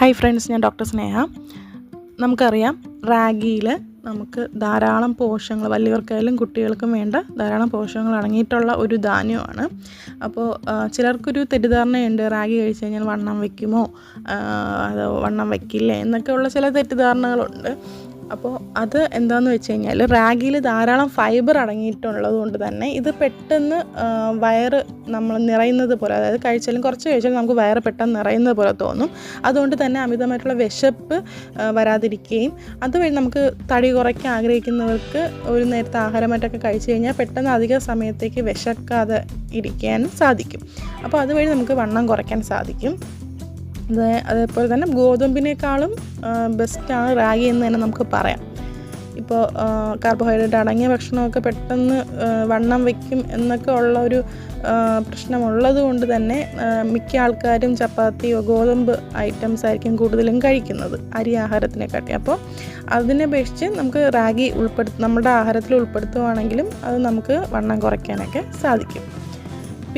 Hi friends ഞാൻ doctor Sneha. നമുക്കറിയാം റാഗിയിൽ നമുക്ക് ധാരാളം പോഷകങ്ങൾ വലിയവർക്കായാലും കുട്ടികൾക്കും വേണ്ട ധാരാളം പോഷകങ്ങൾ അടങ്ങിയിട്ടുള്ള ഒരു ധാന്യമാണ്. അപ്പോൾ ചിലർക്കൊരു തെറ്റിദ്ധാരണയുണ്ട് റാഗി കഴിച്ച് കഴിഞ്ഞാൽ വണ്ണം വയ്ക്കുമോ അത് വണ്ണം വയ്ക്കില്ലേ എന്നൊക്കെയുള്ള ചില തെറ്റിദ്ധാരണകളുണ്ട്. അപ്പോൾ അത് എന്താണെന്ന് വെച്ച് കഴിഞ്ഞാൽ റാഗിയിൽ ധാരാളം ഫൈബർ അടങ്ങിയിട്ടുള്ളത് കൊണ്ട് തന്നെ ഇത് പെട്ടെന്ന് വയറ് നമ്മൾ നിറയുന്നത് പോലെ അതായത് കഴിച്ചാലും കുറച്ച് കഴിച്ചാലും നമുക്ക് വയറ് പെട്ടെന്ന് നിറയുന്നത് പോലെ തോന്നും. അതുകൊണ്ട് തന്നെ അമിതമായിട്ടുള്ള വിശപ്പ് വരാതിരിക്കുകയും അതുവഴി നമുക്ക് തടി കുറയ്ക്കാൻ ആഗ്രഹിക്കുന്നവർക്ക് ഒരു നേരത്തെ ആഹാരമായിട്ടൊക്കെ കഴിച്ചു കഴിഞ്ഞാൽ പെട്ടെന്ന് അധിക സമയത്തേക്ക് വിശക്കാതെ ഇരിക്കാനും സാധിക്കും. അപ്പോൾ അതുവഴി നമുക്ക് വണ്ണം കുറയ്ക്കാൻ സാധിക്കും. അതേപോലെ തന്നെ ഗോതമ്പിനേക്കാളും ബെസ്റ്റാണ് റാഗി എന്ന് തന്നെ നമുക്ക് പറയാം. ഇപ്പോൾ കാർബോഹൈഡ്രേറ്റ് അടങ്ങിയ ഭക്ഷണമൊക്കെ പെട്ടെന്ന് വണ്ണം വയ്ക്കും എന്നൊക്കെ ഉള്ള ഒരു പ്രശ്നമുള്ളത് കൊണ്ട് തന്നെ മിക്ക ആൾക്കാരും ചപ്പാത്തിയോ ഗോതമ്പ് ഐറ്റംസ് ആയിരിക്കും കൂടുതലും കഴിക്കുന്നത് അരി ആഹാരത്തിനെക്കാട്ടി. അപ്പോൾ അതിനെ അപേക്ഷിച്ച് നമുക്ക് റാഗി ഉൾപ്പെടുത്ത നമ്മുടെ ആഹാരത്തിൽ ഉൾപ്പെടുത്തുവാണെങ്കിലും അത് നമുക്ക് വണ്ണം കുറയ്ക്കാനൊക്കെ സാധിക്കും.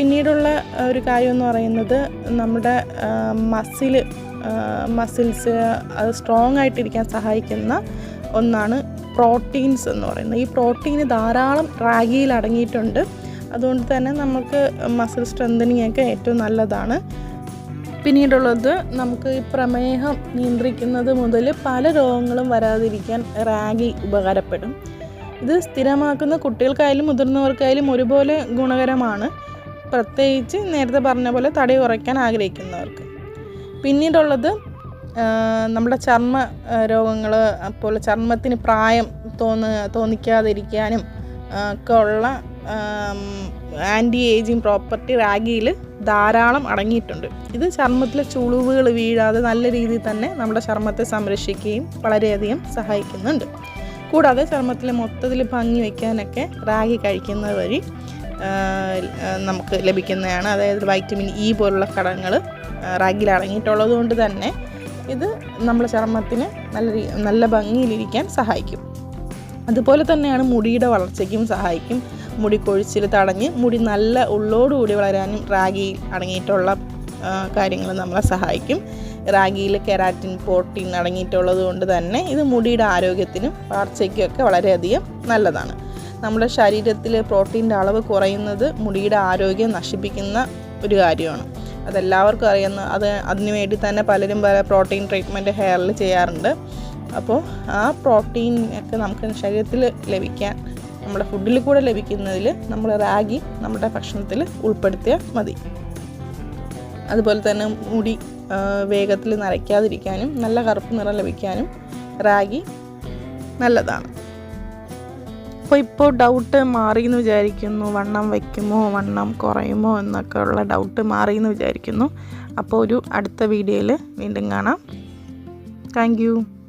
പിന്നീടുള്ള ഒരു കാര്യം എന്ന് പറയുന്നത് നമ്മുടെ മസിൽ മസിൽസ് അത് സ്ട്രോങ് ആയിട്ടിരിക്കാൻ സഹായിക്കുന്ന ഒന്നാണ് പ്രോട്ടീൻസ് എന്ന് പറയുന്നത്. ഈ പ്രോട്ടീന് ധാരാളം റാഗിയിൽ അടങ്ങിയിട്ടുണ്ട്. അതുകൊണ്ട് തന്നെ നമുക്ക് മസിൽ സ്ട്രെങ്തനിങ് ഒക്കെ ഏറ്റവും നല്ലതാണ്. പിന്നീടുള്ളത് നമുക്ക് ഈ പ്രമേഹം നിയന്ത്രിക്കുന്നത് മുതൽ പല രോഗങ്ങളും വരാതിരിക്കാൻ റാഗി ഉപകാരപ്പെടും. ഇത് സ്ഥിരമാക്കുന്ന കുട്ടികൾക്കായാലും മുതിർന്നവർക്കായാലും ഒരുപോലെ ഗുണകരമാണ്. പ്രത്യേകിച്ച് നേരത്തെ പറഞ്ഞ പോലെ തടി കുറയ്ക്കാൻ ആഗ്രഹിക്കുന്നവർക്ക്. പിന്നീടുള്ളത് നമ്മുടെ ചർമ്മ രോഗങ്ങൾ അപ്പോൾ ചർമ്മത്തിന് പ്രായം തോന്ന തോന്നിക്കാതിരിക്കാനും ഒക്കെ ഉള്ള ആന്റി ഏജിങ് പ്രോപ്പർട്ടി റാഗിയിൽ ധാരാളം അടങ്ങിയിട്ടുണ്ട്. ഇത് ചർമ്മത്തിലെ ചുളിവുകൾ വീഴാതെ നല്ല രീതിയിൽ തന്നെ നമ്മുടെ ചർമ്മത്തെ സംരക്ഷിക്കുകയും വളരെയധികം സഹായിക്കുന്നുണ്ട്. കൂടാതെ ചർമ്മത്തിലെ മൊത്തത്തിൽ ഭംഗി വയ്ക്കാനൊക്കെ റാഗി കഴിക്കുന്നത് വഴി നമുക്ക് ലഭിക്കുന്നതാണ്. അതായത് വൈറ്റമിൻ ഇ പോലുള്ള ഘടകങ്ങൾ റാഗിൽ അടങ്ങിയിട്ടുള്ളത് കൊണ്ട് തന്നെ ഇത് നമ്മുടെ ചർമ്മത്തിന് നല്ല നല്ല ഭംഗിയിലിരിക്കാൻ സഹായിക്കും. അതുപോലെ തന്നെയാണ് മുടിയുടെ വളർച്ചയ്ക്കും സഹായിക്കും. മുടി കൊഴിച്ചിൽ തടഞ്ഞ് മുടി നല്ല ഉള്ളോടുകൂടി വളരാനും റാഗിയിൽ അടങ്ങിയിട്ടുള്ള കാര്യങ്ങൾ നമ്മളെ സഹായിക്കും. റാഗിയിൽ കെരാറ്റിൻ പ്രോട്ടീൻ അടങ്ങിയിട്ടുള്ളത് കൊണ്ട് തന്നെ ഇത് മുടിയുടെ ആരോഗ്യത്തിനും വളർച്ചയ്ക്കും ഒക്കെ വളരെയധികം നല്ലതാണ്. നമ്മുടെ ശരീരത്തിലെ പ്രോട്ടീന്റെ അളവ് കുറയുന്നത് മുടിയുടെ ആരോഗ്യം നശിപ്പിക്കുന്ന ഒരു കാര്യമാണ്. അതെല്ലാവർക്കും അറിയുന്ന അത് അതിനുവേണ്ടി തന്നെ പലരും പല പ്രോട്ടീൻ ട്രീറ്റ്മെന്റ് ഹെയറിൽ ചെയ്യാറുണ്ട്. അപ്പോൾ ആ പ്രോട്ടീൻ ഒക്കെ നമുക്ക് ശരീരത്തിൽ ലഭിക്കാൻ നമ്മുടെ ഫുഡിൽ കൂടെ ലഭിക്കുന്നതിൽ നമ്മൾ റാഗി നമ്മുടെ ഭക്ഷണത്തിൽ ഉൾപ്പെടുത്തിയാൽ മതി. അതുപോലെ തന്നെ മുടി വേഗത്തിൽ നരയ്ക്കാതിരിക്കാനും നല്ല കറുപ്പ് നിറം ലഭിക്കാനും റാഗി നല്ലതാണ്. അപ്പോൾ ഇപ്പോൾ ഡൗട്ട് മാറി എന്ന് വിചാരിക്കുന്നു. വണ്ണം വയ്ക്കുമോ വണ്ണം കുറയുമോ? എന്നൊക്കെ ഉള്ള ഡൗട്ട് മാറി എന്ന് വിചാരിക്കുന്നു. അപ്പോൾ ഒരു അടുത്ത വീഡിയോയിൽ വീണ്ടും കാണാം. താങ്ക്